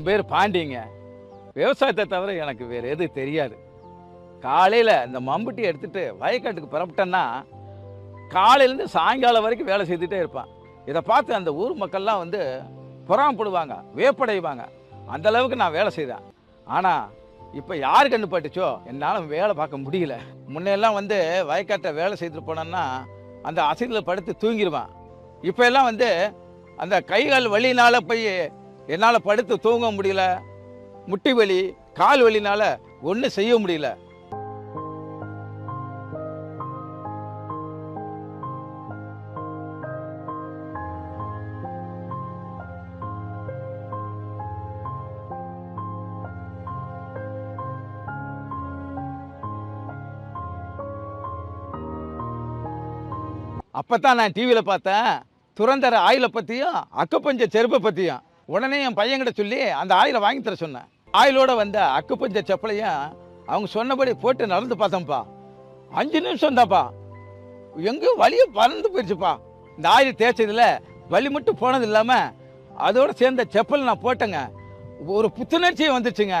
என் பேர் பாண்டிங்க. விவசாயத்தை தவிர எனக்கு வேறு எது தெரியாது. காலையில் இந்த மம்புட்டி எடுத்துகிட்டு வயக்காட்டுக்கு புறப்பட்டேன்னா காலையிலேருந்து சாயங்காலம் வரைக்கும் வேலை செய்துகிட்டே இருப்பான். இதை பார்த்து அந்த ஊர் மக்கள்லாம் வந்து புறாமப்படுவாங்க வேப்படைவாங்க அந்த அளவுக்கு நான் வேலை செய்தேன். ஆனால் இப்போ யார் கண்ணு பட்டுச்சோ என்னால் வேலை பார்க்க முடியல. முன்னெல்லாம் வந்து வயக்காட்டை வேலை செய்துட்டு போனேன்னா அந்த அசைதில் படுத்து தூங்கிடுவேன். இப்போ எல்லாம் வந்து அந்த கைகால் வலினால போய் என்னால் படுத்து தூங்க முடியல. முட்டி வலி கால் வலினால ஒன்றும் செய்ய முடியல. அப்போ தான் நான் டிவியில் பார்த்தேன். துறந்தர ஆயிலை பற்றியும் அக்கப்பஞ்ச செருப்பை பற்றியும் உடனே என் பையன்கிட்ட சொல்லி அந்த ஆயிலை வாங்கி தர சொன்னேன். ஆயிலோட வந்த அக்குப்பஞ்ச செப்பலையும் அவங்க சொன்னபடி போட்டு நடந்து பார்த்தோம்ப்பா அஞ்சு நிமிஷம் தான்ப்பா. எங்கேயும் வலியும் பறந்து போயிடுச்சுப்பா இந்த ஆயில் தேய்ச்சதில் வலி மட்டும் போனது இல்லாமல் அதோடு சேர்ந்த செப்பல் நான் போட்டேங்க. ஒரு புத்துணர்ச்சியும் வந்துச்சுங்க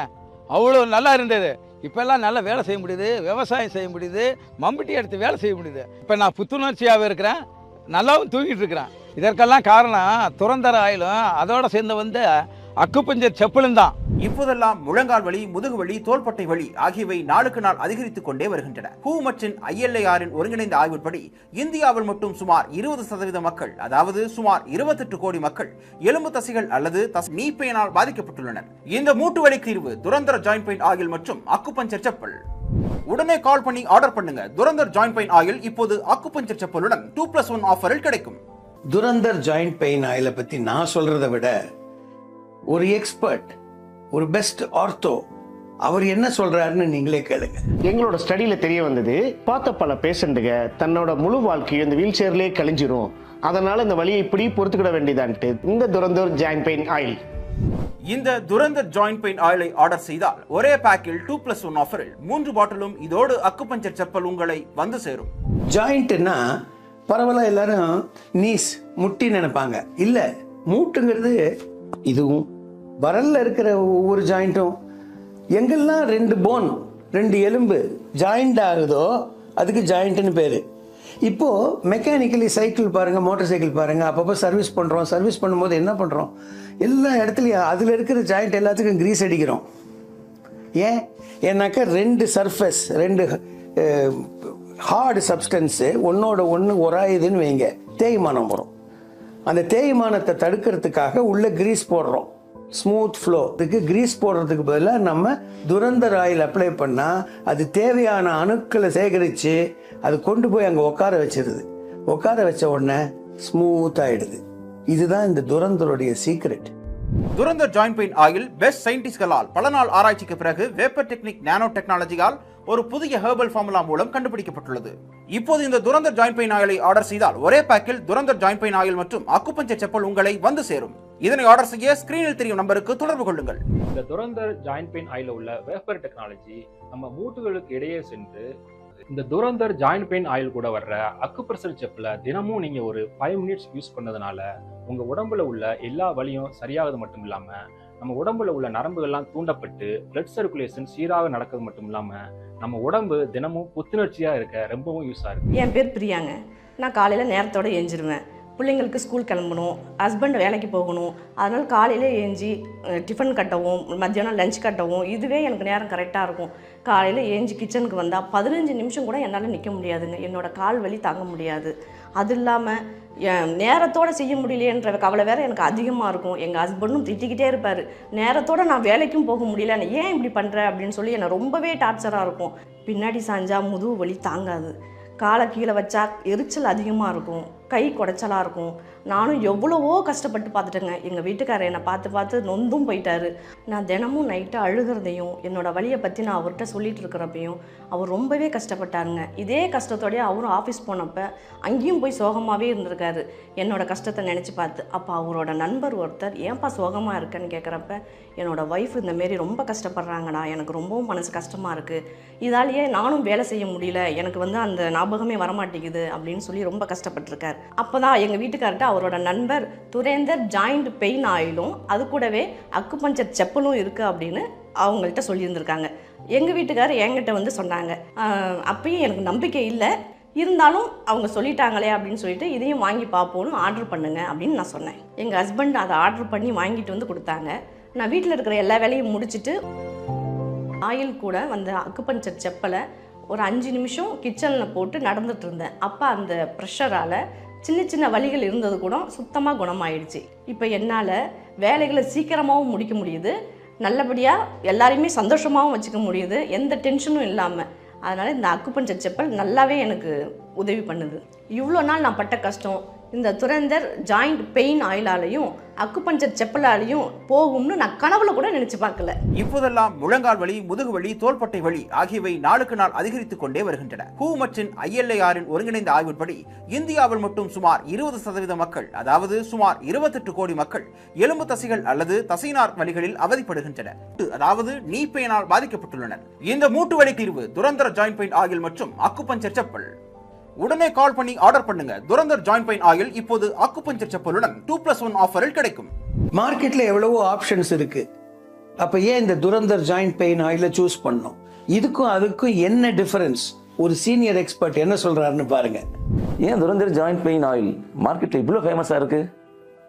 அவ்வளோ நல்லா இருந்தது. இப்போல்லாம் நல்லா வேலை செய்ய முடியுது. விவசாயம் செய்ய முடியுது. மம்பட்டி எடுத்து வேலை செய்ய முடியுது. இப்போ நான் புத்துணர்ச்சியாகவே இருக்கிறேன். நல்லாவும் தூங்கிட்டு இருக்கிறேன். இதற்கெல்லாம் காரணம் துறந்தர ஆயிலும் அதோட சேர்ந்து வந்து அக்குப்பஞ்சர் செப்பலும் தான். இப்போதெல்லாம் முழங்கால் வலி முதுகு வலி தோள்பட்டை வலி ஆகியவை நாளுக்கு நாள் அதிகரித்துக் கொண்டே வருகின்றன. ஹூ மற்றும் ஐஎல்ஏஆரின் ஒருங்கிணைந்த ஆய்வின்படி இந்தியாவில் மட்டும் சுமார் இருபது சதவீத மக்கள் அதாவது சுமார் இருபத்தெட்டு கோடி மக்கள் எலும்பு தசைகள் அல்லது நீப்பையினால் பாதிக்கப்பட்டுள்ளனர். இந்த மூட்டு வலி தீர்வு துரந்தர ஜாயின் பெயின் ஆயில் மற்றும் அக்குப்பஞ்சர் செப்பல். உடனே கால் பண்ணி ஆர்டர் பண்ணுங்க. துரந்தர் ஜாயின் பெயின் ஆயில் இப்போது அக்குப்பஞ்சர் செப்பலுடன் டூ பிளஸ் ஒன் ஆஃபரில் கிடைக்கும். துரந்தர் ஜாயிண்ட் பெயின் ஆயிலை பற்றி நான் சொல்கிறத விட ஒரு எக்ஸ்பர்ட் ஒரு பெஸ்ட் ஆர்த்தோ அவர் என்ன சொல்கிறாருன்னு நீங்களே கேளுங்க. எங்களோட ஸ்டடியில் தெரிய வந்தது பார்த்த பல பேஷண்ட்டுங்க தன்னோட முழு வாழ்க்கையும் இந்த வீல் சேர்லேயே கழிஞ்சிரும். அதனால இந்த வலியை இப்படி பொறுத்துக்கிட வேண்டியதான்ட்டு இந்த துரந்தூர் ஜாயின் பெயின் ஆயில். இந்த துரந்தர் ஜாயிண்ட் பெயின் ஆயிலை ஆர்டர் செய்தால் ஒரே பேக்கில் டூ பிளஸ் ஒன் ஆஃபரில் மூன்று பாட்டிலும் இதோடு அக்குபஞ்சர் செப்பல் உங்களை வந்து சேரும். ஜாயிண்ட்னா பரவாயில்ல எல்லாரும் நீஸ் முட்டி நினைப்பாங்க. இல்லை மூட்டுங்கிறது இதுவும். வரலில் இருக்கிற ஒவ்வொரு ஜாயிண்ட்டும் எங்கெல்லாம் ரெண்டு போன் ரெண்டு எலும்பு ஜாயிண்ட் ஆகுதோ அதுக்கு ஜாயிண்ட்டுன்னு பேர். இப்போது மெக்கானிக்கலி சைக்கிள் பாருங்கள் மோட்டார் சைக்கிள் பாருங்கள் அப்பப்போ சர்வீஸ் பண்ணுறோம் சர்வீஸ் பண்ணும்போது என்ன பண்ணுறோம் எல்லா இடத்துலையும் அதில் இருக்கிற ஜாயிண்ட் எல்லாத்துக்கும் கிரீஸ் அடிக்கிறோம். ஏன்? ஏன்னாக்கா ரெண்டு சர்ஃபஸ் ரெண்டு ஹார்டு சப்ஸ்டன்ஸு ஒன்றோட ஒன்று உராயுதுன்னு வைங்க. தேய்மானம் வரும். அந்த தேய்மானத்தை தடுக்கிறதுக்காக உள்ளே கிரீஸ் போடுறோம். ஸ்மூத் ஃப்ளோ இதுக்கு கிரீஸ் போடுறதுக்கு பதிலாக நம்ம துரந்தர் ஆயில் அப்ளை பண்ணால் அது தேவையான அணுக்களை சேகரித்து அது கொண்டு போய் அங்கே உட்கார வச்சிருது. உட்கார வச்ச உடனே ஸ்மூத் ஆயிடுது. இதுதான் இந்த துரந்தருடைய secret Durandhar joint pain oil best சயின்டிஸ்ட்களால் பல நாள் ஆராய்ச்சிக்கு பிறகு வேப்பர் டெக்னிக் நானோ டெக்னாலஜியால் ஒரு புதிய ஹெர்பல் ஃபார்முலா மூலம் கண்டுபிடிக்கப்பட்டுள்ளது. இப்போது இந்த துரந்தர் ஜாயின் பெயின் ஆயிலை ஆர்டர் செய்தால் ஒரே பேக்கில் துரந்தர் ஜாயின் பெயின் ஆயில் மற்றும் அக்குபஞ்சர் செப்பல் உங்களை வந்து சேரும். இதனை ஆர்டர் செய்ய ஸ்கிரீனில் தெரியும் நம்பருக்கு தொடர்பு கொள்ளுங்கள். இந்த துரந்தர் ஜாயின் பெயின் ஆயில உள்ள வேப்பர் டெக்னாலஜி நம்ம மூட்டுகளுக்கு இடையே சென்று இந்த துரந்தர் ஜாயின் பெயின் ஆயில் கூட வர்ற அக்குப்ரெஷர் செப்பில் தினமும் நீங்கள் ஒரு ஃபைவ் மினிட்ஸ் யூஸ் பண்ணதுனால உங்கள் உடம்புல உள்ள எல்லா வலியும் சரியாகிறது மட்டும் இல்லாமல் நம்ம உடம்புல உள்ள நரம்புகள்லாம் தூண்டப்பட்டு பிளட் சர்க்குலேஷன் சீராக நடக்கிறது மட்டும் இல்லாமல் நம்ம உடம்பு தினமும் புத்துணர்ச்சியாக இருக்க ரொம்பவும் யூஸ் ஆகுது என் பேர் பிரியாங்க. நான் காலையில் நேரத்தோட எஞ்சிருவேன் பிள்ளைங்களுக்கு ஸ்கூல் கிளம்பணும் ஹஸ்பண்ட் வேலைக்கு போகணும். அதனால் காலையில் ஏஞ்சி டிஃபன் கட்டவும் மத்தியானம் லஞ்ச் கட்டவும் இதுவே எனக்கு நேரம் கரெக்டாக இருக்கும். காலையில் ஏஞ்சி கிச்சனுக்கு வந்தால் பதினஞ்சு நிமிஷம் கூட என்னால் நிற்க முடியாதுங்க. என்னோடய கால் வலி தாங்க முடியாது. அது இல்லாமல் நேரத்தோடு செய்ய முடியலையேன்ற கவலை வேற எனக்கு அதிகமாக இருக்கும். எங்கள் ஹஸ்பண்டும் திட்டிக்கிட்டே இருப்பார். நேரத்தோட நான் வேலைக்கும் போக முடியல நான் ஏன் இப்படி பண்ணுற அப்படின்னு சொல்லி என்னை ரொம்பவே டார்ச்சராக இருக்கும். பின்னாடி சாஞ்சா முதுகு வலி தாங்காது. காலை கீழே வச்சா எரிச்சல் அதிகமாக இருக்கும். கை குடைச்சலாக இருக்கும். நானும் எவ்வளவோ கஷ்டப்பட்டு பார்த்துட்டேங்க. எங்கள் வீட்டுக்காரர் என்னை பார்த்து பார்த்து நொந்தும் போயிட்டாரு. நான் தினமும் நைட்டு அழுகிறதையும் என்னோடய வழியை பற்றி நான் அவர்கிட்ட சொல்லிட்டு இருக்கிறப்பையும் அவர் ரொம்பவே கஷ்டப்பட்டாருங்க. இதே கஷ்டத்தோடய அவரும் ஆஃபீஸ் போனப்ப அங்கேயும் போய் சோகமாகவே இருந்திருக்காரு. என்னோட கஷ்டத்தை நினச்சி பார்த்து அப்போ அவரோட நண்பர் ஒருத்தர் ஏன்பா சோகமாக இருக்கேன்னு கேட்குறப்ப என்னோட ஒய்ஃப் இந்த மாரி ரொம்ப கஷ்டப்படுறாங்கடா. எனக்கு ரொம்பவும் மனசு கஷ்டமாக இருக்குது இதாலேயே நானும் வேலை செய்ய முடியல. எனக்கு வந்து அந்த ஞாபகமே வரமாட்டேங்குது. அப்படின்னு சொல்லி ரொம்ப கஷ்டப்பட்டிருக்கார். அப்போ தான் எங்கள் வீட்டுக்கார்ட்ட அவரோட நண்பர் துரேந்தர் ஜாயிண்ட் பெயின் ஆயிலும் அது கூடவே அக்குபஞ்சர் செப்பலும் இருக்குது அப்படின்னு அவங்கள்ட்ட சொல்லியிருந்திருக்காங்க. எங்கள் வீட்டுக்காரர் என்கிட்ட வந்து சொன்னாங்க. அப்பயும் எனக்கு நம்பிக்கை இல்லை. இருந்தாலும் அவங்க சொல்லிட்டாங்களே அப்படின்னு சொல்லிட்டு இதையும் வாங்கி பார்ப்போன்னு ஆர்டர் பண்ணுங்க அப்படின்னு நான் சொன்னேன். எங்கள் ஹஸ்பண்ட் அதை ஆர்டர் பண்ணி வாங்கிட்டு வந்து கொடுத்தாங்க. நான் வீட்டில் இருக்கிற எல்லா வேலையும் முடிச்சுட்டு ஆயில் கூட வந்த அக்குபஞ்சர் செப்பலை ஒரு அஞ்சு நிமிஷம் கிச்சனில் போட்டு நடந்துட்டு இருந்தேன். அப்போ அந்த ப்ரெஷரால் சின்ன சின்ன வழிகள் இருந்தது கூட சுத்தமாக குணமாயிடுச்சு. இப்போ என்னால் வேலைகளை சீக்கிரமாகவும் முடிக்க முடியுது. நல்லபடியாக எல்லாரையுமே சந்தோஷமாகவும் வச்சுக்க முடியுது. எந்த டென்ஷனும் இல்லாமல் அதனால் இந்த அக்குபஞ்சர் செப்பல் நல்லாவே எனக்கு உதவி பண்ணுது. இவ்வளோ நாள் நான் பட்ட கஷ்டம் இந்த துரந்தர் ஜாயிண்ட் பெயின் ஆயிலாலையும் அக்குபஞ்சர் செப்பலாலையும் போகும்னு நான் கனவுல கூட நினச்சி பார்க்கல. இப்போதெல்லாம் முழங்கால் வலி முதுகு வலி தோள்பட்டை வலி ஆகியவை நாளுக்கு நாள் அதிகரித்துக் கொண்டே வருகின்றன. ஹூ மற்றும் ஐஎல்ஏஆரின் ஒருங்கிணைந்த ஆய்வின்படி இந்தியாவில் மட்டும் சுமார் இருபது சதவீத மக்கள் அதாவது சுமார் இருபத்தெட்டு கோடி மக்கள் எலும்பு தசைகள் அல்லது தசைநார் வலிகளில் அவதிப்படுகின்றனர். அதாவது நீ பெயினால் பாதிக்கப்பட்டுள்ளனர். இந்த மூட்டு வலி தீர்வு துரந்தர ஜாயின் பெயின் ஆயில் மற்றும் அக்குபஞ்சர் செப்பல். உடனே கால் பண்ணி ஆர்டர் பண்ணுங்க. துரந்தர் ஜாயிண்ட் பெயின் ஆயில் இப்போது அக்குபஞ்சர் செப்பலுடன் டூ பிளஸ் ஒன் ஆஃபரில் கிடைக்கும். மார்க்கெட்டில் எவ்வளவோ ஆப்ஷன்ஸ் இருக்கு. அப்போ ஏன் இந்த துரந்தர் ஜாயிண்ட் பெயின் ஆயில சூஸ் பண்ணோம்? இதுக்கும் அதுக்கும் என்ன டிஃபரன்ஸ் ஒரு சீனியர் எக்ஸ்பர்ட் என்ன சொல்றாருன்னு பாருங்க. ஏன் துரந்தர் ஜாயிண்ட் பெயின் ஆயில் மார்க்கெட்டில் இவ்வளோ ஃபேமஸாக இருக்கு?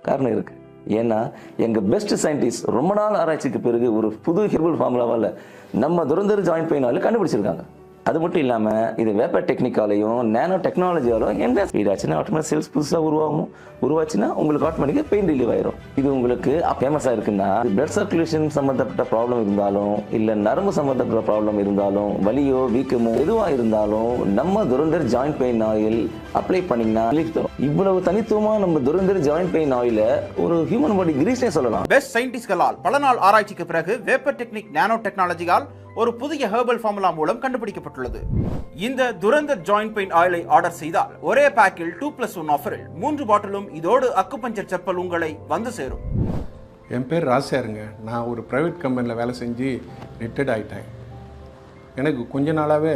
காரணம் இருக்கு. ஏன்னா எங்கள் பெஸ்ட் சயின்டிஸ்ட் ரொம்ப நாள் ஆராய்ச்சிக்கு பிறகு ஒரு புது ஹெர்பல் ஃபார்முலாவால் நம்ம துரந்தர் ஜாயிண்ட் பெயின் ஆயில் கண்டுபிடிச்சிருக்காங்க. அது மட்டும் இல்லாமல் இது வேப்ப டெக்னிக்காலையும் நேனோ டெக்னாலஜியாலும் எந்த ஸ்பீடாச்சுன்னா ஆட்டோமேட்டிக் செல்ஸ் புதுசாக உருவாகும். உருவாச்சுன்னா உங்களுக்கு ஆட்டோமேட்டிக்காக பெயின் ரிலீவ் ஆயிரும். இது உங்களுக்கு ஃபேமஸாக இருக்குன்னா பிளட் சர்க்குலேஷன் சம்மந்தப்பட்ட ப்ராப்ளம் இருந்தாலும் இல்லை நரம்பு சம்மந்தப்பட்ட ப்ராப்ளம் இருந்தாலும் வலியோ வீக்கமோ எதுவாக இருந்தாலும் நம்ம Durandhar joint pain oil apply பண்ணிங்கன்னா ரிலீஃப் தரும் இவ்வளவு தனித்துவமாக நம்ம துரந்தர் ஜாயிண்ட் பெயின் ஆயில ஒரு ஹியூமன் பாடி கிரீஸ்னே சொல்லலாம். பெஸ்ட் சயின்டிஸ்ட்களால் பல நாள் ஆராய்ச்சிக்கு பிறகு வேப்பர் டெக்னிக் நானோ டெக்னாலஜியால் ஒரு புதிய ஹெர்பல் ஃபார்முலா மூலம் கண்டுபிடிக்கப்பட்டுள்ளது. இந்த துரந்தர் ஜாயிண்ட் பெயின் ஆயிலை ஆர்டர் செய்தால் ஒரே பேக்கில் டூ பிளஸ் ஒன் ஆஃபரில் மூன்று பாட்டிலும் இதோடு அக்குபஞ்சர் செப்பல் உங்களை வந்து சேரும். என் பேர் ராசியாருங்க நான் ஒரு ப்ரைவேட் கம்பெனியில் வேலை செஞ்சு ரிட்டையர்ட் ஆகிட்டேன் எனக்கு கொஞ்ச நாளாகவே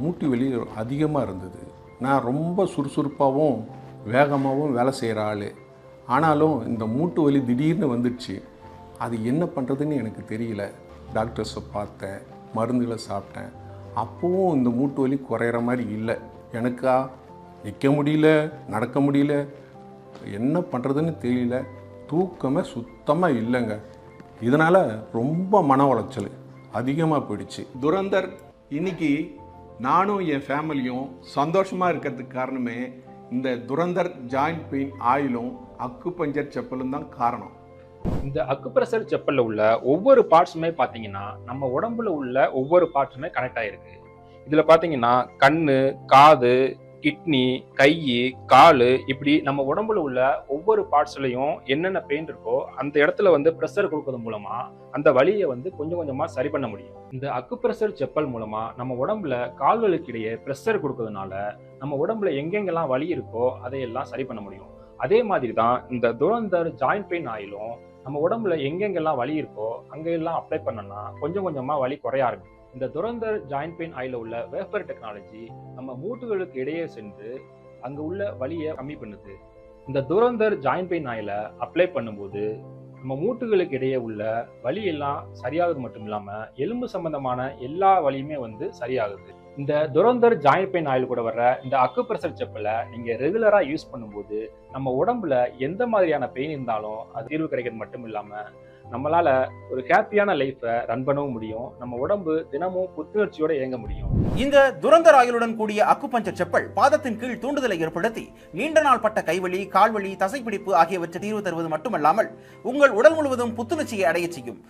மூட்டு வலி அதிகமாக இருந்தது. நான் ரொம்ப சுறுசுறுப்பாகவும் வேகமாகவும் வேலை செய்கிற ஆள். ஆனாலும் இந்த மூட்டு வலி திடீர்னு வந்துடுச்சு. அது என்ன பண்ணுறதுன்னு எனக்கு தெரியல. டாக்டர்ஸை பார்த்தேன் மருந்துகளை சாப்பிட்டேன். அப்போவும் இந்த மூட்டு வலி குறையிற மாதிரி இல்லை. எனக்கா? நிற்க முடியல நடக்க முடியல. என்ன பண்ணுறதுன்னு தெரியல. தூக்கமே சுத்தமாக இல்லைங்க. இதனால் ரொம்ப மன உளைச்சல். அதிகமாக போயிடுச்சு. துரந்தர் இன்னைக்கு நானும் என் ஃபேமிலியும் சந்தோஷமாக இருக்கிறதுக்கு காரணமே இந்த துரந்தர் ஜாயிண்ட் பெயின் ஆயிலும் அக்குபஞ்சர் செப்பலும் தான் காரணம். இந்த அக்குப்ரெஷர் செப்பலில் உள்ள ஒவ்வொரு பார்ட்ஸுமே பார்த்தீங்கன்னா நம்ம உடம்புல உள்ள ஒவ்வொரு பார்ட்ஸுமே கனெக்ட் ஆகிருக்கு இதில் பார்த்தீங்கன்னா கண் காது கிட்னி கை கால் இப்படி நம்ம உடம்புல உள்ள ஒவ்வொரு பார்ட்ஸ்லையும் என்னென்ன பெயின் இருக்கோ அந்த இடத்துல வந்து ப்ரெஷர் கொடுக்கறது மூலமா அந்த வலியை வந்து கொஞ்சம் கொஞ்சமா சரி பண்ண முடியும். இந்த அக்குப்ரெஷர் செப்பல் மூலமா நம்ம உடம்புல கால்களுக்கு இடையே ப்ரெஷர் கொடுக்கறதுனால நம்ம உடம்புல எங்கெங்கெல்லாம் வலி இருக்கோ அதையெல்லாம் சரி பண்ண முடியும். அதே மாதிரி தான் இந்த துரந்தர் ஜாயிண்ட் பெயின் ஆயிலும் நம்ம உடம்புல எங்கெங்கெல்லாம் வலி இருக்கோ அங்கெல்லாம் அப்ளை பண்ணோம்னா கொஞ்சம் கொஞ்சமாக வலி குறைய ஆரம்பிக்கும். இந்த துரந்தர் ஜாயிண்ட் பெயின் ஆயில உள்ள வேஃபர் டெக்னாலஜி நம்ம மூட்டுகளுக்கு இடையே சென்று அங்க உள்ள வலியை கம்மி பண்ணுது. இந்த துரந்தர் ஜாயின் பெயின் ஆயில அப்ளை பண்ணும்போது நம்ம மூட்டுகளுக்கு இடையே உள்ள வலி எல்லாம் சரியாகுது மட்டும் இல்லாம எலும்பு சம்பந்தமான எல்லா வலியுமே வந்து சரியாகுது. இந்த துரந்தர் ஜாயின் பெயின் ஆயில் கூட வர்ற இந்த அக்குப்ரெஷர் செப்பலை நீங்கள் ரெகுலராக யூஸ் பண்ணும்போது நம்ம உடம்புல எந்த மாதிரியான பெயின் இருந்தாலும் அது தீர்வு கிடைக்கிறது மட்டும் இல்லாமல் நம்மளால ஒரு ஹாப்பியான லைஃப்பை ரன் பண்ணவும் முடியும். நம்ம உடம்பு தினமும் புத்துணர்ச்சியோடு இயங்க முடியும். இந்த துரந்தர் ஆயுளுடன் கூடிய அக்குப்பஞ்சர் செப்பல் பாதத்தின் கீழ் தூண்டுதலை ஏற்படுத்தி நீண்ட நாள் பட்ட கைவலி கால்வலி தசைப்பிடிப்பு ஆகியவற்றை தீர்வு தருவது மட்டுமல்லாமல் உங்கள் உடல் முழுவதும் புத்துணர்ச்சியை அடையச் செய்யும்.